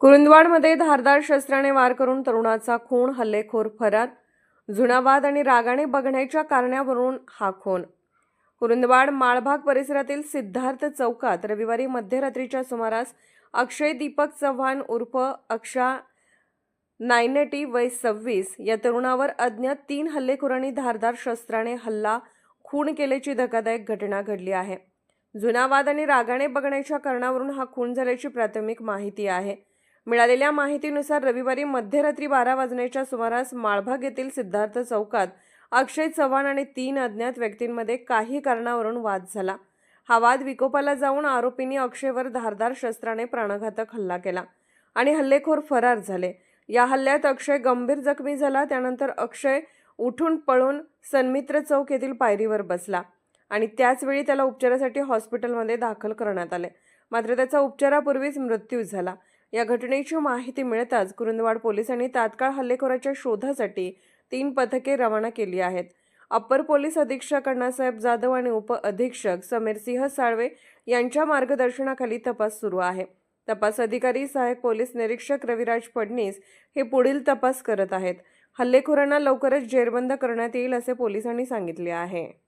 कुरुंदवाडमध्ये धारदार शस्त्राने वार करून तरुणाचा खून हल्लेखोर फरार जुनावाद आणि रागाने बघण्याच्या कारणावरून हा खून. कुरुंदवाड माळभाग परिसरातील सिद्धार्थ चौकात रविवारी मध्यरात्रीच्या सुमारास अक्षय दीपक चव्हाण उर्फ अक्षा नायनेटी वय सव्वीस या तरुणावर अज्ञात तीन हल्लेखोरांनी धारदार शस्त्राने हल्ला खून केल्याची धक्कादायक घटना घडली आहे. जुनावाद आणि रागाने बघण्याच्या कारणावरून हा खून झाल्याची प्राथमिक माहिती आहे. मिळालेल्या माहितीनुसार रविवारी मध्यरात्री बारा वाजण्याच्या सुमारास माळभाग येथील सिद्धार्थ चौकात अक्षय चव्हाण आणि तीन अज्ञात व्यक्तींमध्ये काही कारणावरून वाद झाला. हा वाद विकोपाला जाऊन आरोपींनी अक्षयवर धारदार शस्त्राने प्राणघातक हल्ला केला आणि हल्लेखोर फरार झाले. या हल्ल्यात अक्षय गंभीर जखमी झाला त्यानंतर अक्षय उठून पळून सन्मित्र चौक येथील पायरीवर बसला आणि त्याचवेळी त्याला उपचारासाठी हॉस्पिटलमध्ये दाखल करण्यात आले. मात्र त्याचा उपचारापूर्वीच मृत्यू झाला. या घटनेची माहिती मिळताच कुरुंदवाड पोलिसांनी तात्काळ हल्लेखोराच्या शोधासाठी तीन पथके रवाना केली आहेत. अप्पर पोलीस अधीक्षक अण्णासाहेब जाधव आणि उप अधीक्षक समीरसिंह साळवे यांच्या मार्गदर्शनाखाली तपास सुरू आहे. तपास अधिकारी सहाय्यक पोलीस निरीक्षक रविराज फडणीस हे पुढील तपास करत आहेत. हल्लेखोरांना लवकरच जेरबंद करण्यात येईल असे पोलिसांनी सांगितले आहे.